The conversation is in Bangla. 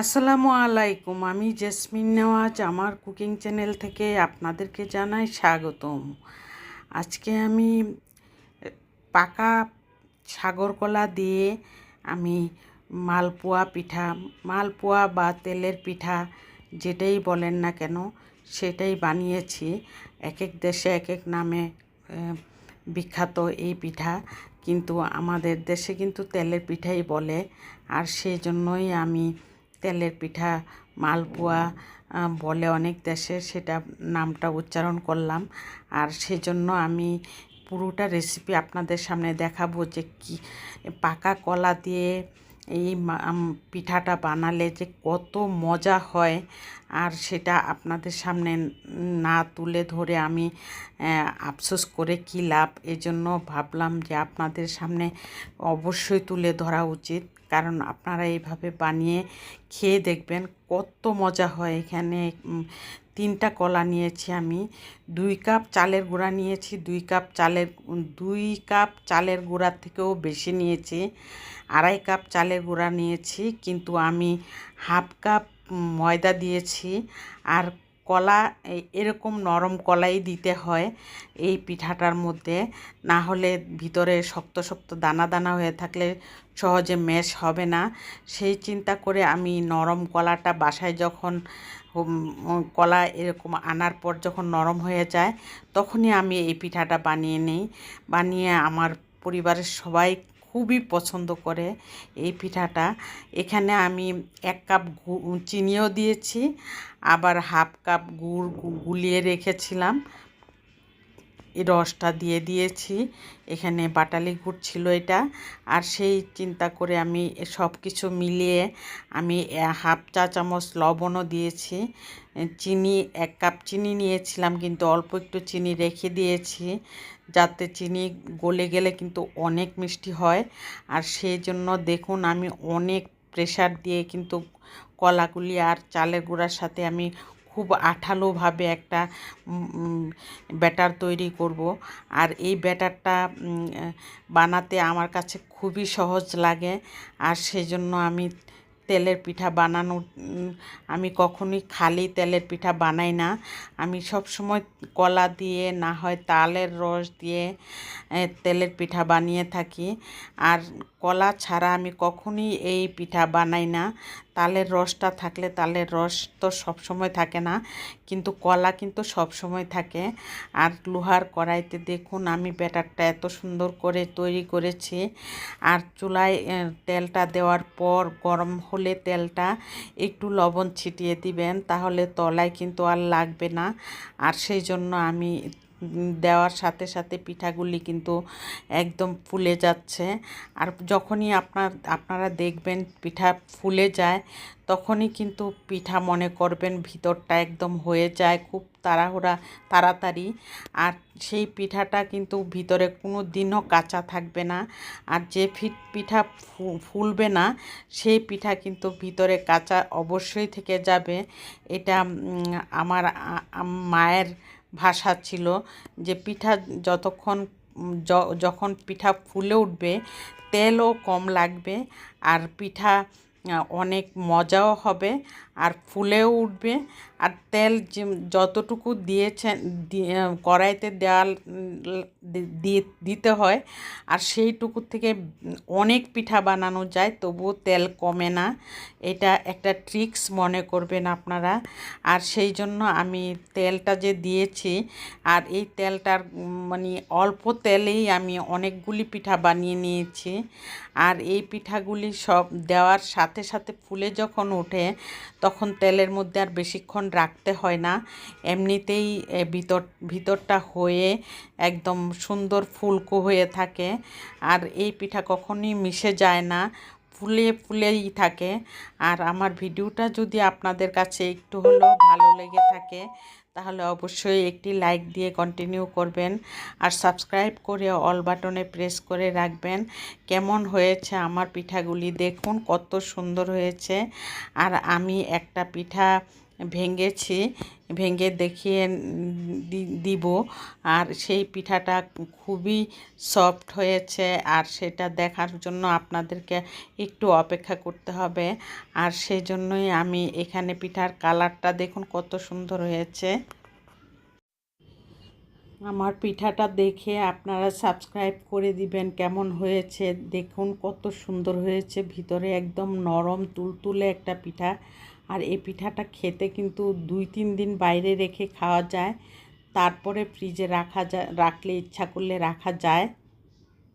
আসসালামু আলাইকুম, আমি জেসমিন নেওয়াজ, আমার কুকিং চ্যানেল থেকে আপনাদেরকে জানাই স্বাগতম। আজকে আমি পাকা সাগর কলা দিয়ে আমি মালপোয়া পিঠা, মালপোয়া বা তেলের পিঠা যেটাই বলেন না কেন, সেটাই বানিয়েছি। এক এক দেশে এক এক নামে বিখ্যাত এই পিঠা, কিন্তু আমাদের দেশে কিন্তু তেলের পিঠাই বলে, আর সেই জন্যই আমি তেলের পিঠা, মালপোয়া বলে অনেক দেশে সেটা নামটা উচ্চারণ করলাম। আর সেজন্য আমি পুরোটা রেসিপি আপনাদের সামনে দেখাবো যে কি পাকা কলা দিয়ে এই পিঠাটা বানালে যে কত মজা হয়। আর সেটা আপনাদের সামনে না তুলে ধরে আমি আফসোস করে কী লাভ? এজন্য ভাবলাম যে আপনাদের সামনে অবশ্যই তুলে ধরা উচিত। কারণ আপনারা এইভাবে বানিয়ে খেয়ে দেখবেন কত মজা হয় এখানে তিনটা কলা নিয়েছি আমি। দুই কাপ চালের গুঁড়া নিয়েছি, দুই কাপ চালের, দুই কাপ চালের গুঁড়ার থেকেও বেশি নিয়েছি। আড়াই কাপ চালের গুঁড়া নিয়েছি, কিন্তু আমি হাফ কাপ ময়দা দিয়েছি। আর কলা এরকম নরম কলাই দিতে হয় এই পিঠাটার মধ্যে। না হলে ভিতরে শক্ত শক্ত দানা দানা হয়ে থাকলে সহজে ম্যাশ হবে না। সেই চিন্তা করে আমি নরম কলাটা বাসায় যখন কলা এরকম আনার পর যখন নরম হয়ে যায়, তখনই আমি এই পিঠাটা বানিয়ে নিই। বানিয়ে আমার পরিবারের সবাই খুবই পছন্দ করে এই পিঠাটা। এখানে আমি এক কাপ চিনিও দিয়েছি, আবার হাফ কাপ গুড় গুলিয়ে রেখেছিলাম। রসটা দিয়ে দিয়েছি। এখানে বাটালি গুড় ছিল এটা। আর সেই চিন্তা করে আমি সব কিছু মিলিয়ে আমি হাফ চা চামচ লবণও দিয়েছি। চিনি, এক কাপ চিনি নিয়েছিলাম, কিন্তু অল্প একটু চিনি রেখে দিয়েছি। যাতে চিনি গলে গেলে কিন্তু অনেক মিষ্টি হয়। আর সেই জন্য দেখুন আমি অনেক প্রেশার দিয়ে কিন্তু কলাগুলি আর চালের গুঁড়ার সাথে আমি খুব আঠালোভাবে একটা ব্যাটার তৈরি করব। আর এই ব্যাটারটা বানাতে আমার কাছে খুবই সহজ লাগে। আর সেজন্য আমি তেলের পিঠা বানানো আমি কখনোই খালি তেলের পিঠা বানাই না। আমি সব সময় কলা দিয়ে, না হয় তালের রস দিয়ে তেলের পিঠা বানিয়ে থাকি। আর কলা ছাড়া আমি কখনই এই পিঠা বানাই না। তালের রসটা থাকলে তালের রস তো সব সময় থাকে না, কিন্তু কলা কিন্তু সব সময় থাকে। আর লোহার কড়াইতে দেখুন আমি ব্যাটারটা এত সুন্দর করে তৈরি করেছি। আর চুলায় তেলটা দেওয়ার পর গরম হলে তেলটা একটু লবণ ছিটিয়ে দিবেন, তাহলে তলায় কিন্তু আর লাগবে না। আর সেই জন্য আমি দেওয়ার সাথে সাথে পিঠাগুলি কিন্তু একদম ফুলে যাচ্ছে। আর যখনই আপনার, আপনারা দেখবেন পিঠা ফুলে যায়, তখনই কিন্তু পিঠা মনে করবেন ভিতরটা একদম হয়ে যায় খুব তাড়াহুড়া, তাড়াতাড়ি। আর সেই পিঠাটা কিন্তু ভিতরে কোনো দিনও কাঁচা থাকবে না। আর যে পিঠা ফুলবে না, সেই পিঠা কিন্তু ভিতরে কাঁচা অবশ্যই থেকে যাবে। এটা আমার মায়ের ভাষা ছিল যে পিঠা যতক্ষণ যখন পিঠা ফুলে উঠবে তেলও কম লাগবে আর পিঠা অনেক মজাও হবে আর ফুলেও উঠবে। আর তেল যতটুকু দিয়েছেন কড়াইতে দেওয়াল দিতে হয়। আর সেইটুকু থেকে অনেক পিঠা বানানো যায়, তবুও তেল কমে না। এটা একটা ট্রিক্স মনে করবেন আপনারা। আর সেই জন্য আমি তেলটা যে দিয়েছি, আর এই তেলটার মানে অল্প তেলেই আমি অনেকগুলি পিঠা বানিয়ে নিয়েছি। আর এই পিঠাগুলি সব দেওয়ার সাথে সাথে সাথে ফুলে যখন ওঠে, তখন তেলের মধ্যে আর বেশিক্ষণ রাখতে হয় না। এমনিতেই ভিতর, ভিতরটা হয়ে একদম সুন্দর ফুলকো হয়ে থাকে। আর এই পিঠা কখনই মিশে যায় না, ফুলে ফুলেই থাকে। আর আমার ভিডিওটা যদি আপনাদের কাছে একটু হলেও ভালো লেগে থাকে তাহলে অবশ্যই একটি লাইক দিয়ে কন্টিনিউ করবেন আর সাবস্ক্রাইব করে অল বাটনে প্রেস করে রাখবেন। কেমন হয়েছে আমার পিঠাগুলি দেখুন, কত সুন্দর হয়েছে। আর আমি একটা পিঠা ভেঙেছি, ভেঙে দেখিয়ে দিব। আর সেই পিঠাটা খুবই সফট হয়েছে আর সেটা দেখার জন্য আপনাদেরকে একটু অপেক্ষা করতে হবে। আর সেই জন্যই আমি এখানে পিঠার কালারটা দেখুন কত সুন্দর হয়েছে। আমার পিঠাটা দেখে আপনারা সাবস্ক্রাইব করে দিবেন, কেমন হয়েছে? দেখুন কত সুন্দর হয়েছে, ভিতরে একদম নরম, তুলতুলে একটা পিঠা। আর এই পিঠাটা খেতে কিন্তু দুই তিন দিন বাইরে রেখে খাওয়া যায়। তারপরে ফ্রিজে রাখা যায়, রাখলে, ইচ্ছা করলে রাখা যায়।